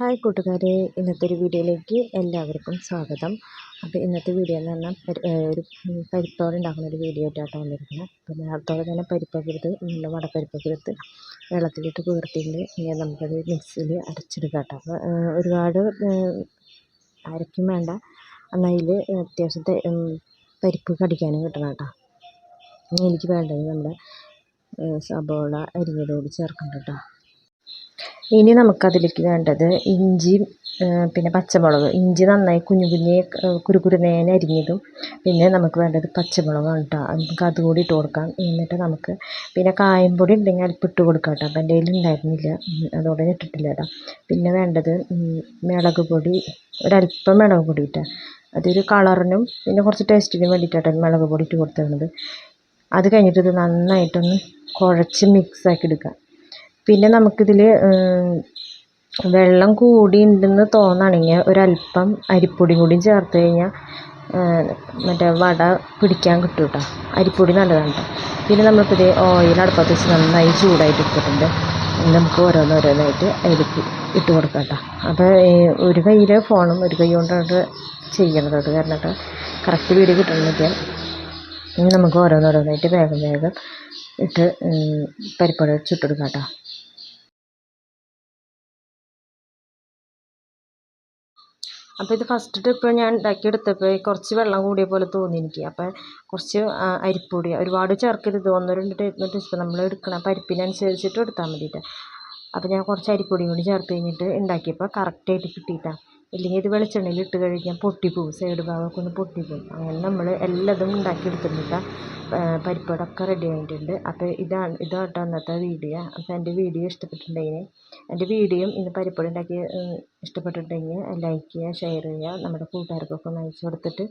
Hi കൂട്ടുകാരെ ഇന്നത്തെ ഒരു വീഡിയോയിലേക്ക് എല്ലാവർക്കും സ്വാഗതം. അപ്പോൾ ഇന്നത്തെ വീഡിയോ എന്ന് പറഞ്ഞാൽ ഒരു പരിപ്പോടെ ഉണ്ടാക്കുന്ന ഒരു വീഡിയോ ആയിട്ടാണ് വന്നിരിക്കുന്നത്. അപ്പോൾ നേരത്തോടെ തന്നെ പരിപ്പൊക്കെ നല്ല വടപ്പരിപ്പൊക്കെ എടുത്ത് വെള്ളത്തിലിട്ട് കുതിർത്തിയിട്ട് നമുക്കത് മിക്സിയിൽ അരച്ചെടുക്കാം കേട്ടോ. ഒരുപാട് അരയ്ക്കും വേണ്ട. എന്നാൽ അതിൽ അത്യാവശ്യത്തെ പരിപ്പ് കടിക്കാനും കിട്ടണം കേട്ടോ. എനിക്ക് വേണ്ടത് നമ്മുടെ സബോള സബോള അരിഞ്ഞതോട് ചേർക്കണം കേട്ടോ. ഇനി നമുക്കതിലേക്ക് വേണ്ടത് ഇഞ്ചിയും പിന്നെ പച്ചമുളക്. ഇഞ്ചി നന്നായി കുഞ്ഞു കുഞ്ഞ് കുരുകുരുനേനെ അരിഞ്ഞതും പിന്നെ നമുക്ക് വേണ്ടത് പച്ചമുളകാണ് കേട്ടോ നമുക്ക് അതുകൂടി ഇട്ട് കൊടുക്കാം. എന്നിട്ട് നമുക്ക് പിന്നെ കായംപൊടി ഉണ്ടെങ്കിൽ അല്പം ഇട്ട് കൊടുക്കാം കേട്ടോ അപ്പം എന്റെ കയ്യിൽ ഉണ്ടായിരുന്നില്ല. അതോടെ ഇട്ടിട്ടില്ല കേട്ടോ പിന്നെ വേണ്ടത് മുളക് പൊടി. ഒരല്പം മുളക് പൊടി ഇട്ടാൽ അതൊരു കളറിനും പിന്നെ കുറച്ച് ടേസ്റ്റിനും വേണ്ടിയിട്ടാണ് മുളക് പൊടി ഇട്ട് കൊടുത്തിരുന്നത് അത് കഴിഞ്ഞിട്ട് ഇത് നന്നായിട്ടൊന്ന് കുഴച്ച് മിക്സാക്കി എടുക്കുക പിന്നെ നമുക്കിതിൽ വെള്ളം കൂടിയുണ്ടെന്ന് തോന്നുകയാണെങ്കിൽ ഒരല്പം അരിപ്പൊടി കൂടി ചേർത്ത് കഴിഞ്ഞാൽ മറ്റേ വട പിടിക്കാൻ കിട്ടും കേട്ടോ അരിപ്പൊടി നല്ലതാണ് കേട്ടോ പിന്നെ നമ്മളിപ്പോൾ ഇത് ഓയിൽ അടുപ്പത്ത് വെച്ച് നന്നായി ചൂടായിട്ട് എടുത്തിട്ടുണ്ട് നമുക്ക് ഓരോന്നോരോന്നായിട്ട് അതിലേക്ക് ഇട്ട് കൊടുക്കാം കേട്ടോ അപ്പോൾ ഒരു കയ്യിൽ ഫോണും ഒരു കൈ കൊണ്ടാണ് ചെയ്യണത്. അത് കാരണം കേട്ടോ കറക്റ്റ് വീഡിയോ കിട്ടണമെന്നൊക്കെ നമുക്ക് ഓരോന്നോരോന്നായിട്ട് വേഗം വേഗം ഇട്ട് പരിപ്പട ചുട്ടെടുക്കാം കേട്ടോ അപ്പോൾ ഇത് ഫസ്റ്റ് ട്രിപ്പ് ഞാൻ ഉണ്ടാക്കിയെടുത്തപ്പോൾ കുറച്ച് വെള്ളം കൂടിയ പോലെ തോന്നി എനിക്ക്. അപ്പോൾ കുറച്ച് അരിപ്പൊടി ഒരുപാട് ചേർക്കരുത്. ഒന്നോ രണ്ട് ടേബിൾ ടീസ്പൂൺ നമ്മൾ എടുക്കണ. പരിപ്പിനനുസരിച്ചിട്ട് എടുത്താൽ മതിയിട്ട് അപ്പോൾ ഞാൻ കുറച്ച് അരിപ്പൊടിയും കൂടി ചേർത്ത് കഴിഞ്ഞിട്ട് ഉണ്ടാക്കിയപ്പോൾ കറക്റ്റായിട്ട് കിട്ടിയിട്ടാണ് ഇല്ലെങ്കിൽ ഇത് വെളിച്ചെണ്ണയിൽ ഇട്ട് കഴിഞ്ഞാൽ പൊട്ടിപ്പോവും സൈഡ് ഭാഗമൊക്കെ ഒന്ന് പൊട്ടിപ്പോവും. അങ്ങനെ നമ്മൾ എല്ലാതും ഉണ്ടാക്കിയെടുത്തിട്ടുണ്ട് പരിപ്പടൊക്കെ റെഡി ആയിട്ടുണ്ട്. അപ്പോൾ ഇതാണ് ഇതാട്ടോ അന്നത്തെ വീഡിയോ അപ്പോൾ എന്റെ വീഡിയോ ഇഷ്ടപ്പെട്ടിട്ടുണ്ടെങ്കിൽ എന്റെ വീഡിയോയും ഇന്ന് പരിപ്പട ഉണ്ടാക്കി ഇഷ്ടപ്പെട്ടിട്ടുണ്ടെങ്കിൽ ലൈക്ക് ചെയ്യുക ഷെയർ ചെയ്യുക. നമ്മുടെ കൂട്ടുകാർക്കൊക്കെ ഒന്ന് അയച്ചു കൊടുത്തിട്ട്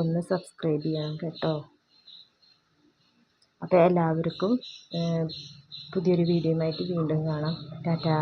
ഒന്ന് സബ്സ്ക്രൈബ് ചെയ്യണം കേട്ടോ. അപ്പോൾ എല്ലാവർക്കും പുതിയൊരു വീഡിയോയുമായിട്ട് വീണ്ടും കാണാം. ടാറ്റാ.